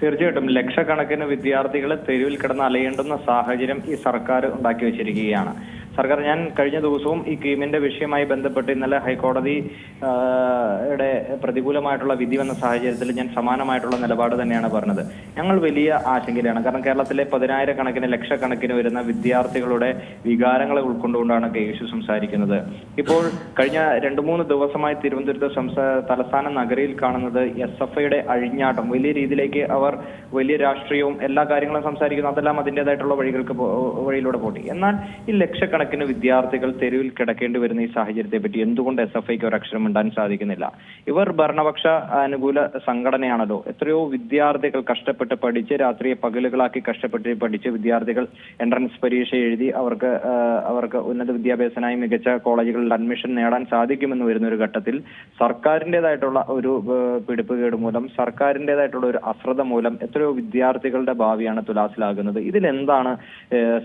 തീർച്ചയായിട്ടും ലക്ഷക്കണക്കിന് വിദ്യാർത്ഥികൾ തെരുവിൽ കിടന്ന് അലയേണ്ടുന്ന സാഹചര്യം ഈ സർക്കാർ ഉണ്ടാക്കി വെച്ചിരിക്കുകയാണ്. സർക്കാർ ഞാൻ കഴിഞ്ഞ ദിവസവും ഈ കീമിന്റെ വിഷയമായി ബന്ധപ്പെട്ട് ഇന്നലെ ഹൈക്കോടതി പ്രതികൂലമായിട്ടുള്ള വിധി വന്ന സാഹചര്യത്തിൽ ഞാൻ സമാനമായിട്ടുള്ള നിലപാട് തന്നെയാണ് പറഞ്ഞത്. ഞങ്ങൾ വലിയ ആശങ്കയിലാണ്. കാരണം കേരളത്തിലെ പതിനായിരക്കണക്കിന് ലക്ഷക്കണക്കിന് വരുന്ന വിദ്യാർത്ഥികളുടെ വികാരങ്ങളെ ഉൾക്കൊണ്ടുകൊണ്ടാണ് കെ സംസാരിക്കുന്നത്. ഇപ്പോൾ കഴിഞ്ഞ രണ്ടു മൂന്ന് ദിവസമായി തിരുവനന്തപുരത്ത് തലസ്ഥാന നഗരിയിൽ കാണുന്നത് എസ് എഫ് ഐയുടെ അഴിഞ്ഞാട്ടം. വലിയ രീതിയിലേക്ക് അവർ വലിയ രാഷ്ട്രീയവും എല്ലാ കാര്യങ്ങളും സംസാരിക്കുന്നു. അതെല്ലാം അതിന്റെതായിട്ടുള്ള വഴികൾക്ക് വഴിയിലൂടെ പോട്ടി. എന്നാൽ ഈ ലക്ഷക്കണക്കിന് വിദ്യാർത്ഥികൾ തെരുവിൽ കിടക്കേണ്ടി വരുന്ന ഈ സാഹചര്യത്തെ പറ്റി എന്തുകൊണ്ട് എസ് എഫ് ഐക്ക് ഒരു അക്ഷരം ഉണ്ടാൻ സാധിക്കുന്നില്ല? ഇവർ ഭരണപക്ഷ അനുകൂല സംഘടനയാണല്ലോ. എത്രയോ വിദ്യാർത്ഥികൾ കഷ്ടപ്പെട്ട് പഠിച്ച് രാത്രിയെ പകലുകളാക്കി കഷ്ടപ്പെട്ട് പഠിച്ച് വിദ്യാർത്ഥികൾ എൻട്രൻസ് പരീക്ഷ എഴുതി അവർക്ക് അവർക്ക് ഉന്നത വിദ്യാഭ്യാസനായി മികച്ച കോളേജുകളിൽ അഡ്മിഷൻ നേടാൻ സാധിക്കുമെന്ന് വരുന്ന ഒരു ഘട്ടത്തിൽ സർക്കാരിന്റെതായിട്ടുള്ള ഒരു പിടിപ്പുകേട് മൂലം സർക്കാരിന്റെതായിട്ടുള്ള ഒരു അശ്രദ്ധ മൂലം എത്രയോ വിദ്യാർത്ഥികളുടെ ഭാവിയാണ് തുലാസിലാകുന്നത്. ഇതിലെന്താണ്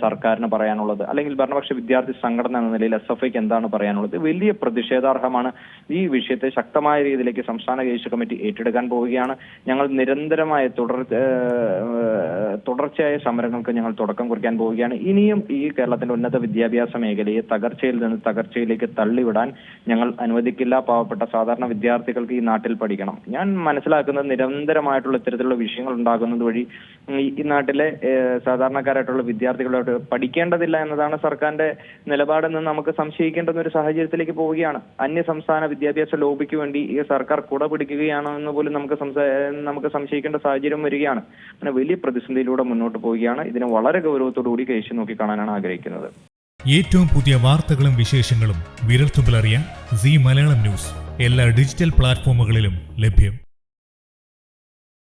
സർക്കാരിന് പറയാനുള്ളത്? അല്ലെങ്കിൽ ഭരണപക്ഷ വിദ്യാർത്ഥി സംഘടന എന്ന നിലയിൽ എസ് എഫ് ഐക്ക് എന്താണ് പറയാനുള്ളത്? വലിയ പ്രതിഷേധാർഹമാണ് ഈ വിഷയത്തെ ശക്തമായ രീതിയിലേക്ക് സംസ്ഥാന ദേശീയ കമ്മിറ്റി ഏറ്റെടുക്കാൻ പോവുകയാണ്. ഞങ്ങൾ നിരന്തരമായ തുടർ തുടർച്ചയായ സമരങ്ങൾക്ക് ഞങ്ങൾ തുടക്കം കുറിക്കാൻ പോവുകയാണ്. ഇനിയും ഈ കേരളത്തിന്റെ ഉന്നത വിദ്യാഭ്യാസ മേഖലയെ തകർച്ചയിൽ നിന്ന് തകർച്ചയിലേക്ക് തള്ളിവിടാൻ ഞങ്ങൾ അനുവദിക്കില്ല. പാവപ്പെട്ട സാധാരണ വിദ്യാർത്ഥികൾക്ക് ഈ നാട്ടിൽ പഠിക്കണം. ഞാൻ മനസ്സിലാക്കുന്നത് നിരന്തരമായിട്ടുള്ള ഇത്തരത്തിലുള്ള വിഷയങ്ങൾ ഉണ്ടാകുന്നത് വഴി ഈ നാട്ടിലെ സാധാരണക്കാരായിട്ടുള്ള വിദ്യാർത്ഥികളോട് പഠിക്കേണ്ടതില്ല എന്നതാണ് സർക്കാരിന്റെ നിലപാടെന്ന് നമുക്ക് സംശയിക്കേണ്ടുന്ന ഒരു സാഹചര്യത്തിലേക്ക് പോവുകയാണ്. അന്യ സംസ്ഥാന വിദ്യാഭ്യാസ ലോബിക്ക് വേണ്ടി ഈ സർക്കാർ കുട പിടിക്കുകയാണോ എന്ന് പോലും നമുക്ക് നമുക്ക് സംശയിക്കേണ്ട സാഹചര്യം വരികയാണ്. അങ്ങനെ വലിയ പ്രതിസന്ധിയിലൂടെ മുന്നോട്ട് പോവുകയാണ്. ഇതിനെ വളരെ ഗൗരവത്തോടു കൂടി കഴിച്ചു നോക്കി കാണാനാണ് ആഗ്രഹിക്കുന്നത്. ഏറ്റവും പുതിയ വാർത്തകളും വിശേഷങ്ങളും വിരൽത്തുമ്പിലറിയാൻ സി മലയാളം ന്യൂസ്. എല്ലാ ഡിജിറ്റൽ പ്ലാറ്റ്ഫോമുകളിലും ലഭ്യം.